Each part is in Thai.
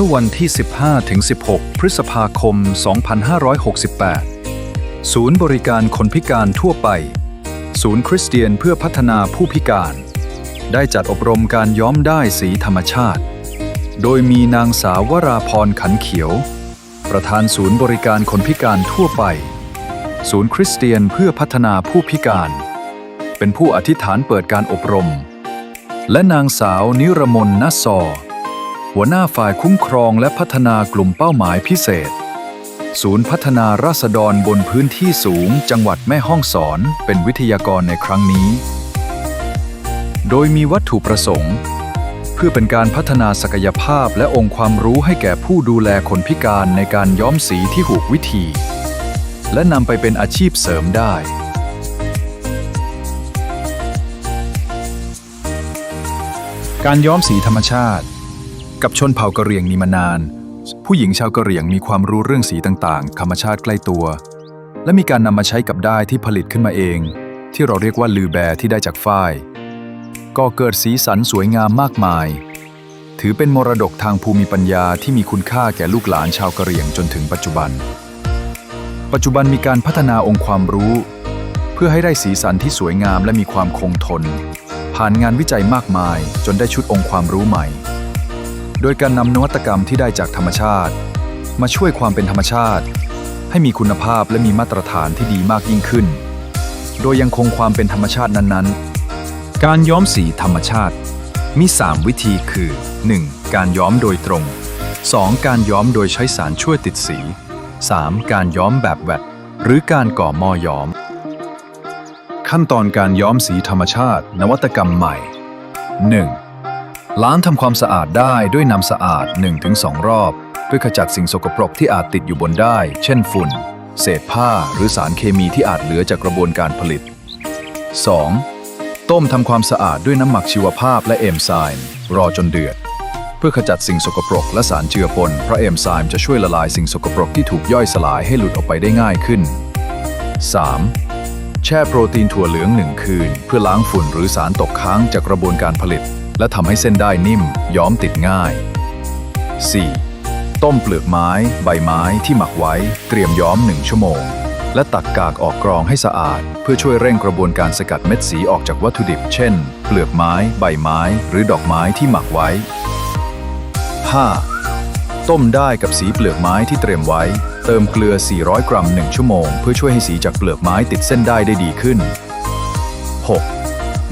มื่อวันที่ 15-16 พฤษภาคม 2568 ศูนย์บริการคนพิการทั่วไป ศูนย์คริสเตียนเพื่อพัฒนาผู้พิการ ได้จัดอบรมการย้อมได้สีธรรมชาติ โดยมีนางสาววราพรขันเขียว ประธานศูนย์บริการคนพิการทั่วไป ศูนย์คริสเตียนเพื่อพัฒนาผู้พิการ เป็นผู้อธิษฐานเปิดการอบรม และนางสาวนิรมนนัสซอ หัวหน้าฝ่ายคุ้มครองและพัฒนากลุ่มเป้าหมายพิเศษ ศูนย์พัฒนาราษฎรบนพื้นที่สูง จังหวัดแม่ฮ่องสอนเป็นวิทยากรในครั้งนี้ โดยมีวัตถุประสงค์ เพื่อเป็นการพัฒนาศักยภาพและองค์ความรู้ให้แก่ผู้ดูแลคนพิการในการย้อมสีที่ถูกวิธี และนำไปเป็นอาชีพเสริมได้การย้อมสีธรรมชาติ กับชนเผ่ากะเหรี่ยงมีมานาน ผู้หญิงชาวกะเหรี่ยงมีความรู้เรื่องสีต่างๆ ธรรมชาติใกล้ตัว และมีการนำมาใช้กับได้ที่ผลิตขึ้นมาเอง ที่เราเรียกว่าลือแบที่ได้จากฝ้ายก่อเกิดสีสันสวยงามมากมาย ถือเป็นมรดกทางภูมิปัญญาที่มีคุณค่าแก่ลูกหลานชาวกะเหรี่ยงจนถึงปัจจุบัน ปัจจุบันมีการพัฒนาองค์ความรู้ เพื่อให้ได้สีสันที่สวยงามและมีความคงทน ผ่านงานวิจัยมากมายจนได้ชุดองค์ความรู้ใหม่ โดยการนำนวัตกรรมที่ได้จากธรรมชาติ มาช่วยความเป็นธรรมชาติ ให้มีคุณภาพและมีมาตรฐานที่ดีมากยิ่งขึ้น โดยยังคงความเป็นธรรมชาตินั้นๆ การย้อมสีธรรมชาติ มี 3 วิธีคือ 1. การย้อมโดยตรง 2. การย้อมโดยใช้สารช่วยติดสี 3. การย้อมแบบแวดหรือการก่อหม้อย้อม ขั้นตอนการย้อมสีธรรมชาติ นวัตกรรมใหม่ 1. ล้างทำความสะอาดได้ด้วยน้ำสะอาด 1-2 รอบ เพื่อขจัดสิ่งสกปรกที่อาจติดอยู่บนได้ เช่นฝุ่น เศษผ้าหรือสารเคมีที่อาจเหลือจากกระบวนการผลิต 2. ต้มทำความสะอาดด้วยน้ำหมักชีวภาพและเอนไซม์รอจนเดือด เพื่อขจัดสิ่งสกปรกและสารเจือปนเพราะเอนไซม์จะช่วยละลายสิ่งสกปรกที่ถูกย่อยสลายให้หลุดออกไปได้ง่ายขึ้น 3. แช่โปรตีนถั่วเหลืองหนึ่งคืน เพื่อล้างฝุ่นหรือสารตกค้างจากกระบวนการผลิต และทำให้เส้นได้นิ่มย้อมติดง่าย 4. ต้มเปลือกไม้ ใบไม้ที่หมักไว้เตรียมย้อม 1 ชั่วโมง และตักกากออกกรองให้สะอาด เพื่อช่วยเร่งกระบวนการสกัดเม็ดสีออกจากวัตถุดิบ เช่น เปลือกไม้ ใบไม้ หรือดอกไม้ที่หมักไว้ 5. ต้มได้กับสีเปลือกไม้ที่เตรียมไว้ เติมเกลือ 400 กรัม 1 ชั่วโมง เพื่อช่วยให้สีจากเปลือกไม้ติดเส้นได้ได้ดีขึ้น 6.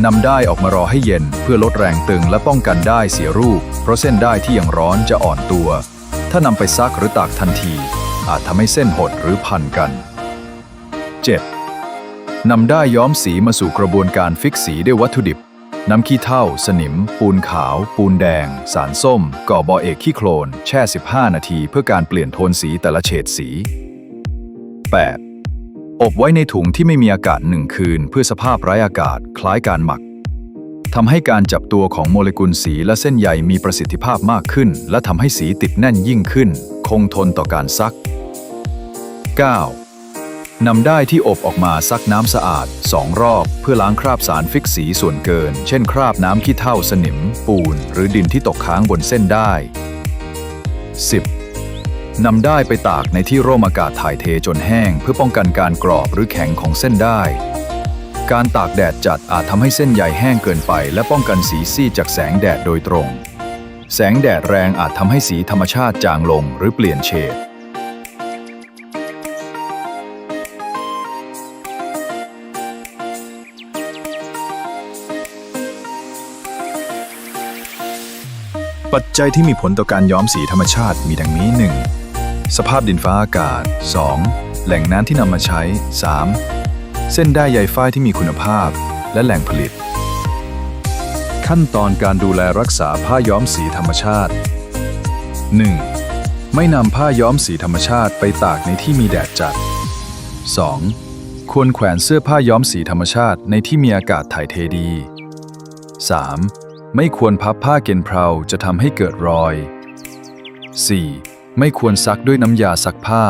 นำได้ออกมารอให้เย็นเพื่อลดแรงตึงและป้องกันได้เสียรูป เพราะเส้นได้ที่ยังร้อนจะอ่อนตัว ถ้านำไปซักหรือตากทันที อาจทำให้เส้นหดหรือพันกัน 7. นำได้ย้อมสีมาสู่กระบวนการฟิกสีด้วยวัตถุดิบน้ำขี้เถ้า สนิม ปูนขาว ปูนแดง สารส้ม ก่อบอเอกขี้โคลน แช่ 15 นาที เพื่อการเปลี่ยนโทนสีแต่ละเฉดสี 8. อบไว้ในถุงที่ไม่มีอากาศหนึ่งคืน เพื่อสภาพไร้อากาศคล้ายการหมักทำให้การจับตัวของโมเลกุลสีและเส้นใยมีประสิทธิภาพมากขึ้น และทำให้สีติดแน่นยิ่งขึ้น คงทนต่อการซัก 9. นำได้ที่อบออกมาซักน้ำสะอาด 2 รอบ เพื่อล้างคราบสารฟิกสีส่วนเกิน เช่น คราบน้ำขี้เถ้าสนิม ปูน หรือดินที่ตกค้างบนเส้นได้ 10. นำได้ไปตากในที่ร่มอากาศถ่ายเทจนแห้ง เพื่อป้องกันการกรอบหรือแข็งของเส้นได้ การตากแดดจัดอาจทำให้เส้นใยแห้งเกินไป และป้องกันสีซีดจากแสงแดดโดยตรง แสงแดดแรงอาจทำให้สีธรรมชาติจางลงหรือเปลี่ยนเฉดปัจจัยที่มีผลต่อการย้อมสีธรรมชาติมีดังนี้ 1. สภาพดินฟ้าอากาศ 2. แหล่งน้ำที่นำมาใช้ 3. เส้นได้ใยฝ้ายที่มีคุณภาพ และแหล่งผลิต ขั้นตอนการดูแลรักษาผ้าย้อมสีธรรมชาติ 1. ไม่นำผ้าย้อมสีธรรมชาติไปตากในที่มีแดดจัด 2. ควรแขวนเสื้อผ้าย้อมสีธรรมชาติในที่มีอากาศถ่ายเทดี 3. ไม่ควรพับผ้าเกนเพราจะทำให้เกิดรอย 4. ไม่ควรซักด้วยน้ำยาซักผ้า